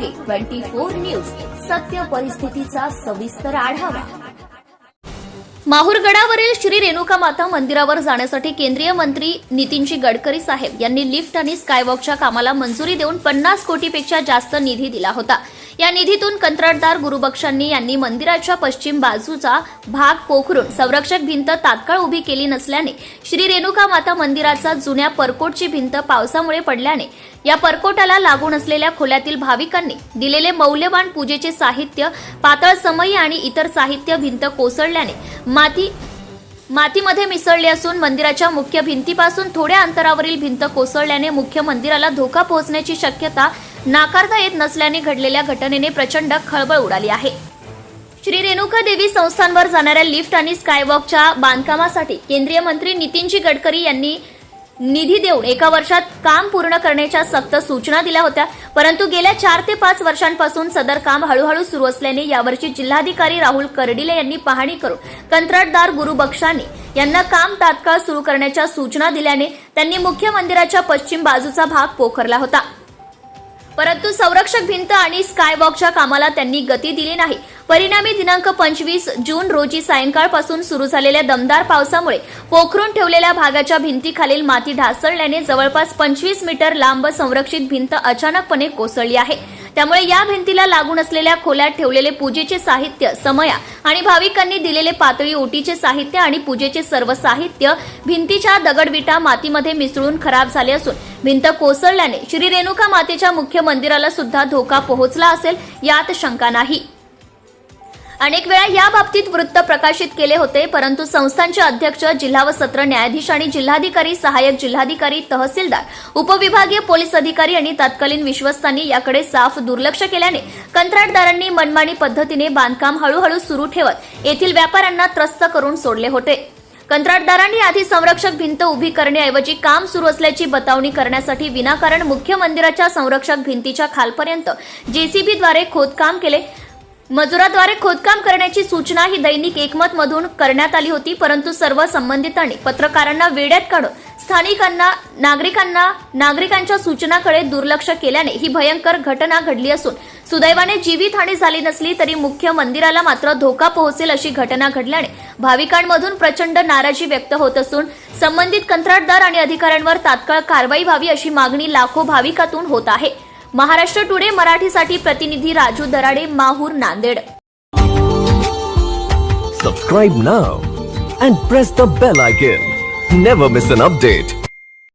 Twenty four news. सत्य परिस्थितीचा सविस्तर आढावा. माहूरगडावरील श्री रेणुका माता मंदिरावर जाण्यासाठी केंद्रीय मंत्री नितीनजी गडकरी साहेब यांनी लिफ्ट आणि स्कायवॉकच्या कामाला मंजुरी देऊन पन्नास कोटीपेक्षा जास्त निधी दिला होता. या निधीतून कंत्राटदार गुरुबक्षांनी यांनी मंदिराच्या पश्चिम बाजूचा भाग पोखरून संरक्षक भिंत तात्काळ उभी केली नसल्याने श्री रेणुका माता मंदिराचा जुन्या परकोटची भिंत पावसामुळे पडल्याने या परकोटाला लागून असलेल्या खोल्यातील भाविकांनी दिलेले मौल्यवान पूजेचे साहित्य पातळ समयी आणि इतर साहित्य भिंत कोसळल्याने माती मातीमध्ये मिसळले असून मंदिराच्या मुख्य भिंतीपासून थोड्या अंतरावरील भिंत कोसळल्याने मुख्य मंदिराला धोका पोहोचण्याची शक्यता नाकारता येत नसल्याने घडलेल्या घटनेने प्रचंड खळबळ उडाली आहे. श्री रेणुका देवी संस्थांवर जाणाऱ्या लिफ्ट आणि स्कायवॉकच्या बांधकामासाठी केंद्रीय मंत्री नितीनजी गडकरी यांनी निधी देऊन एका वर्षात काम पूर्ण करण्याच्या सक्त सूचना दिल्या होत्या. परंतु गेल्या चार ते पाच वर्षांपासून सदर काम हळूहळू सुरू असल्याने यावर्षी जिल्हाधिकारी राहुल कर्डिले यांनी पाहणी करून कंत्राटदार गुरुबक्षांनी यांना काम तात्काळ सुरू करण्याच्या सूचना दिल्याने त्यांनी मुख्य मंदिराच्या पश्चिम बाजूचा भाग पोखरला होता. परंतु संरक्षक भिंत आणि स्कायवॉकच्या कामाला त्यांनी गती दिली नाही. परिणामी दिनांक पंचवीस जून रोजी सायंकाळपासून सुरू झालेल्या दमदार पावसामुळे पोखरून ठेवलेल्या भागाच्या भिंतीखालील माती ढासळल्याने जवळपास पंचवीस मीटर लांब संरक्षित भिंत अचानकपणे कोसळली आहे. त्यामुळे या भिंतीला लागून असलेल्या खोल्यात ठेवलेले पूजेचे साहित्य समया आणि भाविकांनी दिलेले पातळी ओटीचे साहित्य आणि पूजेचे सर्व साहित्य भिंतीच्या दगडविटा मातीमध्ये मिसळून खराब झाले असून भिंत कोसळल्याने श्री रेणुका मातेच्या मुख्य मंदिराला सुद्धा धोका पोहोचला असेल यात शंका नाही. अनेक वेळा या बाबतीत वृत्त प्रकाशित केले होते परंतु संस्थांचे अध्यक्ष जिल्हा व सत्र न्यायाधीश आणि जिल्हाधिकारी सहाय्यक जिल्हाधिकारी तहसीलदार उपविभागीय पोलीस अधिकारी आणि तत्कालीन विश्वस्तांनी याकडे साफ दुर्लक्ष केल्याने कंत्राटदारांनी मनमानी पद्धतीने बांधकाम हळूहळू सुरू ठेवत येथील व्यापाऱ्यांना त्रस्त करून सोडले होते. कंत्राटदारांनी आधी संरक्षक भिंत उभी करण्याऐवजी काम सुरू असल्याची बतावणी करण्यासाठी विनाकारण मुख्य मंदिराच्या संरक्षक भिंतीच्या खालपर्यंत जेसीबीद्वारे खोदकाम केले. मजुराद्वारे खोदकाम करण्याची सूचना ही दैनिक एकमत मधून करण्यात आली होती परंतु सर्व संबंधितांनी पत्रकारांना वेड्यात काढून स्थानिकांना नागरिकांना नागरिकांच्या सूचनाकडे दुर्लक्ष केल्याने ही भयंकर घटना घडली असून सुदैवाने जीवितहानी झाली नसली तरी मुख्य मंदिराला मात्र धोका पोहोचेल अशी घटना घडल्याने भाविकांमधून प्रचंड नाराजी व्यक्त होत असून संबंधित कंत्राटदार आणि अधिकाऱ्यांवर तात्काळ कारवाई व्हावी अशी मागणी लाखो भाविकातून होत आहे. महाराष्ट्र टुडे मराठीसाठी प्रतिनिधी Raju Darade Mahur Nanded subscribe now and press the bell icon never miss an update